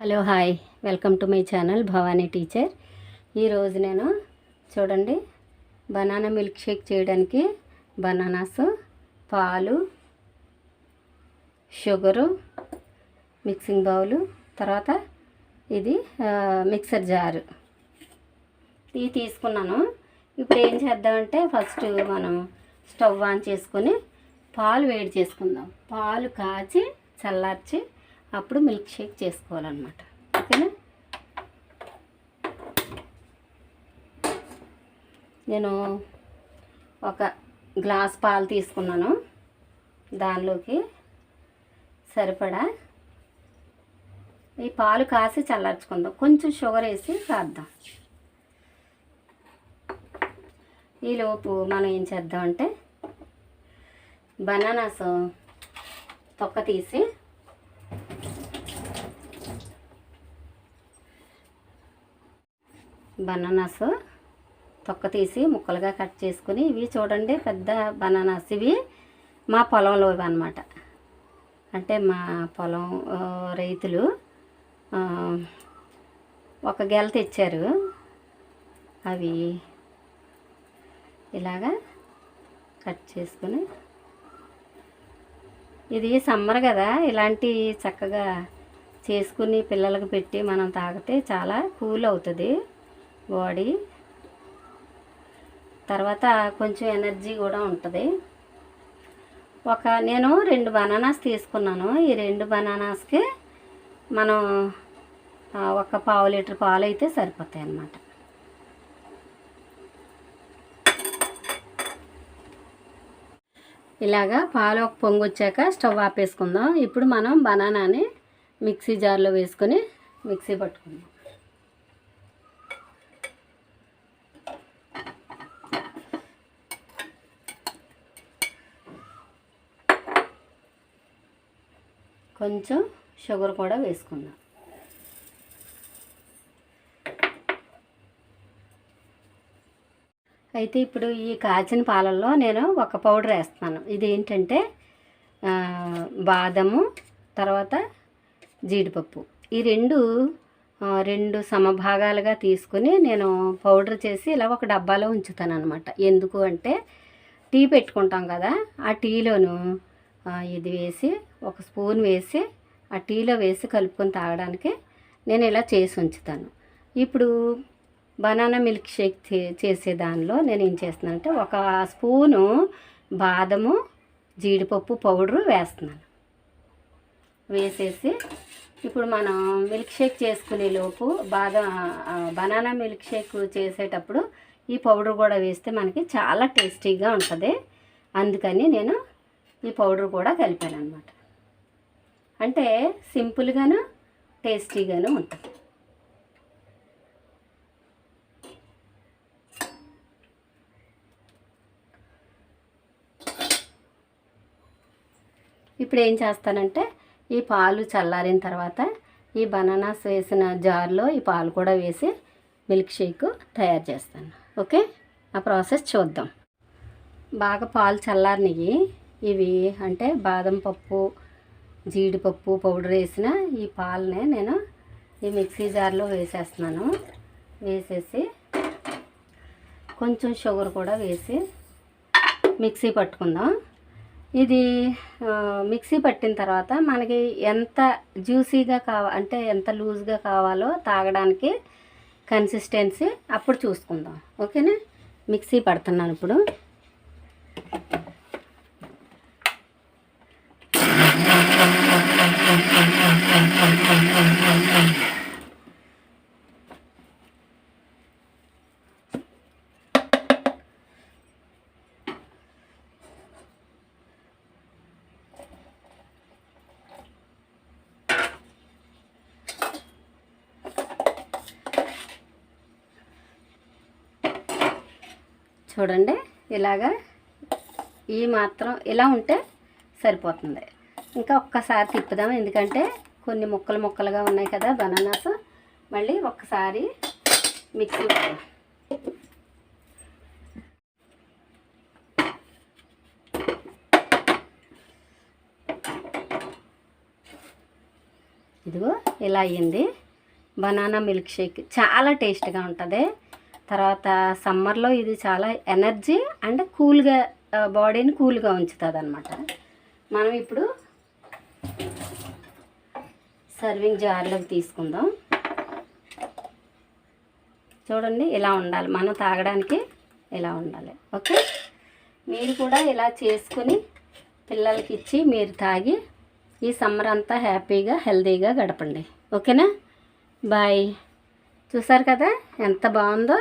Hello hi welcome to my channel Bhavani teacher. ఈరోజు నేను చూడండి బనానా మిల్క్ షేక్ చేయడానికి బనానాస్ పాలు షుగరు మిక్సింగ్ బౌలు తర్వాత ఇది మిక్సర్ జారు. ఇవి తీసుకున్నాను. ఇప్పుడు ఏం చేద్దామంటే ఫస్ట్ మనం స్టవ్ ఆన్ చేసుకొని పాలు వేడి చేసుకుందాం. పాలు కాచి చల్లార్చి అప్పుడు మిల్క్ షేక్ చేసుకోవాలన్నమాట. ఓకేనా? నేను ఒక గ్లాస్ పాలు తీసుకున్నాను. దానిలోకి సరిపడా ఈ పాలు కాసి చల్లార్చుకుందాం. కొంచెం షుగర్ వేసి కాద్దాం. ఈలోపు మనం ఏం చేద్దామంటే బనానాస్ తొక్క తీసి బనానాస్ తొక్క తీసి ముక్కలుగా కట్ చేసుకుని ఇవి చూడండి పెద్ద బనానాస్ ఇవి. మా పొలంలో ఇవి అనమాట అంటే మా పొలం రైతులు ఒక గెల తెచ్చారు. అవి ఇలాగా కట్ చేసుకుని ఇది సమ్మర్ కదా ఇలాంటి చక్కగా చేసుకుని పిల్లలకు పెట్టి మనం తాగితే చాలా కూల్ అవుతుంది. బాడీ. తర్వాత కొంచెం ఎనర్జీ కూడా ఉంటుంది. ఒక నేను రెండు బనానాస్ తీసుకున్నాను. ఈ రెండు బనానాస్కి మనం ఒక పావు లీటర్ పాలు అయితే సరిపోతాయి అన్నమాట. ఇలాగా పాలు ఒక పొంగు వచ్చాక స్టవ్ ఆపేసుకుందాం. ఇప్పుడు మనం బనానాని మిక్సీ జార్లో వేసుకొని మిక్సీ పట్టుకుందాం. కొంచెం షుగర్ కూడా వేసుకుందాం. అయితే ఇప్పుడు ఈ కాచిన పాలల్లో నేను ఒక పౌడర్ వేస్తాను ఇది ఏంటంటే బాదము తర్వాత జీడిపప్పు. ఈ రెండు రెండు సమభాగాలుగా తీసుకుని నేను పౌడర్ చేసి ఇలా ఒక డబ్బాలో ఉంచుతాను అనమాట ఎందుకు అంటే టీ పెట్టుకుంటాం కదా ఆ టీలోను ఇది వేసి ఒక స్పూన్ వేసి ఆ టీలో వేసి కలుపుకొని తాగడానికి నేను ఇలా చేసి ఉంచుతాను. ఇప్పుడు బనానా మిల్క్ షేక్ చే- చేసే దానిలో నేను ఏం చేస్తున్నానంటే ఒక స్పూను బాదము జీడిపప్పు పౌడరు వేస్తున్నాను. వేసేసి ఇప్పుడు మనం మిల్క్ షేక్ చేసుకునే లోపు బాదం బనానా మిల్క్ షేక్ చేసేటప్పుడు ఈ పౌడర్ కూడా వేస్తే మనకి చాలా టేస్టీగా ఉంటుంది. అందుకని నేను ఈ పౌడర్ కూడా కలిపాను అనమాట అంటే సింపుల్గాను టేస్టీగాను ఉంటుంది. ఇప్పుడు ఏం చేస్తానంటే ఈ పాలు చల్లారిన తర్వాత ఈ బనానాస్ వేసిన జార్లో ఈ పాలు కూడా వేసి మిల్క్ షేక్ తయారు చేస్తాను. ఓకే? ఆ ప్రాసెస్ చూద్దాం. బాగా పాలు చల్లారినవి ఇవి అంటే బాదం పప్పు జీడిపప్పు పౌడర్ వేసిన ఈ పాలనే నేను ఈ మిక్సీ జార్లో వేసేస్తున్నాను. వేసేసి కొంచెం షుగర్ కూడా వేసి మిక్సీ పట్టుకుందాం. ఇది మిక్సీ పట్టిన తర్వాత మనకి ఎంత జ్యూసీగా కావ అంటే ఎంత లూజ్గా కావాలో తాగడానికి కన్సిస్టెన్సీ అప్పుడు చూసుకుందాం. ఓకేనా? మిక్సీ పడుతున్నాను ఇప్పుడు. చూడండి ఇలాగా ఈ మాత్రం ఇలా ఉంటే సరిపోతుంది. ఇంకా ఒక్కసారి తిప్పుదాం. ఎందుకంటే కొన్ని ముక్కలు ముక్కలుగా ఉన్నాయి కదా బనానాస్. మళ్ళీ ఒక్కసారి మిక్సీ ఇదిగో ఇలా అయ్యింది. బనానా మిల్క్ షేక్ చాలా టేస్ట్గా ఉంటుంది. తర్వాత సమ్మర్లో ఇది చాలా ఎనర్జీ అండ్ కూల్గా బాడీని కూల్గా ఉంచుతుంది అనమాట మనం ఇప్పుడు సర్వింగ్ జార్లోకి తీసుకుందాం. చూడండి ఇలా ఉండాలి. మనం తాగడానికి ఇలా ఉండాలి. ఓకే? మీరు కూడా ఇలా చేసుకుని పిల్లలకి ఇచ్చి మీరు తాగి ఈ సమ్మర్ అంతా హ్యాపీగా హెల్తీగా గడపండి. ఓకేనా? బాయ్. చూసారు కదా ఎంత బాగుందో?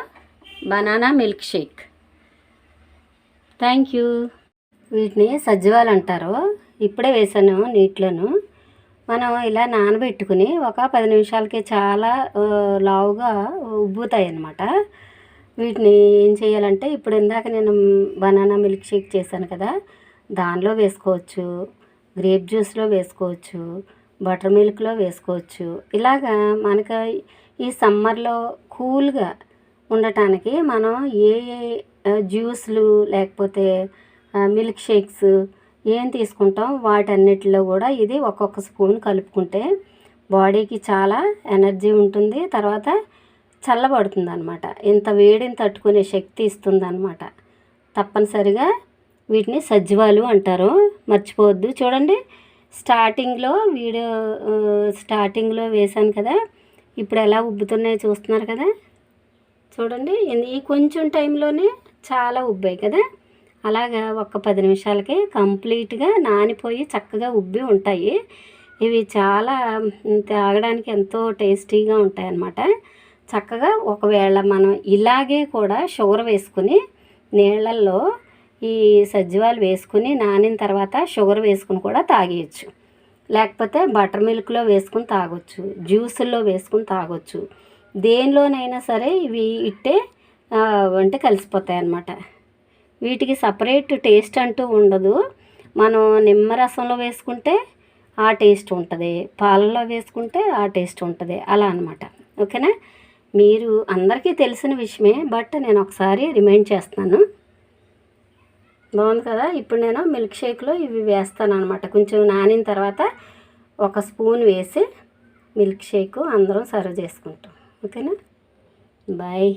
Banana milk shake. Thank you. వీటిని సజ్జవాలు అంటారు. ఇప్పుడే వేసాను నీటిలోను. మనం ఇలా నానబెట్టుకుని ఒక పది నిమిషాలకి చాలా లావుగా ఉబ్బుతాయి అన్నమాట వీటిని ఏం చేయాలంటే ఇప్పుడు ఇందాక నేను బనానా మిల్క్ షేక్ చేశాను కదా దానిలో వేసుకోవచ్చు గ్రేప్ జ్యూస్లో వేసుకోవచ్చు బటర్ మిల్క్లో వేసుకోవచ్చు. ఇలాగా మనకు ఈ సమ్మర్లో కూల్గా ఉండటానికి మనం ఏ ఏ జ్యూస్లు లేకపోతే మిల్క్ షేక్స్ ఏం తీసుకుంటాం? వాటన్నిటిలో కూడా ఇది ఒక్కొక్క స్పూన్ కలుపుకుంటే బాడీకి చాలా ఎనర్జీ ఉంటుంది. తర్వాత చల్లబడుతుంది అనమాట ఇంత వేడిని తట్టుకునే శక్తి ఇస్తుంది అనమాట తప్పనిసరిగా వీటిని సజ్జవాలు అంటారు. మర్చిపోవద్దు. చూడండి స్టార్టింగ్లో వీడియో స్టార్టింగ్లో వేశాను కదా ఇప్పుడు ఎలా ఉబ్బుతున్నాయో చూస్తున్నారు కదా? చూడండి ఈ కొంచెం టైంలోనే చాలా ఉబ్బాయి కదా? అలాగా ఒక పది నిమిషాలకి కంప్లీట్గా నానిపోయి చక్కగా ఉబ్బి ఉంటాయి. ఇవి చాలా తాగడానికి ఎంతో టేస్టీగా ఉంటాయి అన్నమాట చక్కగా ఒకవేళ మనం ఇలాగే కూడా షుగర్ వేసుకుని నీళ్ళల్లో ఈ సజ్జవాలు వేసుకుని నానిన తర్వాత షుగర్ వేసుకుని కూడా తాగేయచ్చు. లేకపోతే బటర్ మిల్క్లో వేసుకుని తాగొచ్చు జ్యూసుల్లో వేసుకుని తాగొచ్చు. దేనిలోనైనా సరే ఇవి ఇట్టే అంటే కలిసిపోతాయి అన్నమాట వీటికి సపరేట్ టేస్ట్ అంటూ ఉండదు. మనం నిమ్మరసంలో వేసుకుంటే ఆ టేస్ట్ ఉంటుంది. పాలలో వేసుకుంటే ఆ టేస్ట్ ఉంటుంది. అలా అనమాట ఓకేనా? మీరు అందరికీ తెలిసిన విషయమే బట్ నేను ఒకసారి రిమైండ్ చేస్తాను బాగుంది కదా? ఇప్పుడు నేను మిల్క్ షేక్లో ఇవి వేస్తాను అనమాట కొంచెం నానిన తర్వాత ఒక స్పూన్ వేసి మిల్క్ షేక్ అందరం సర్వ్ చేసుకుంటాం. ఓకేనా? బాయ్.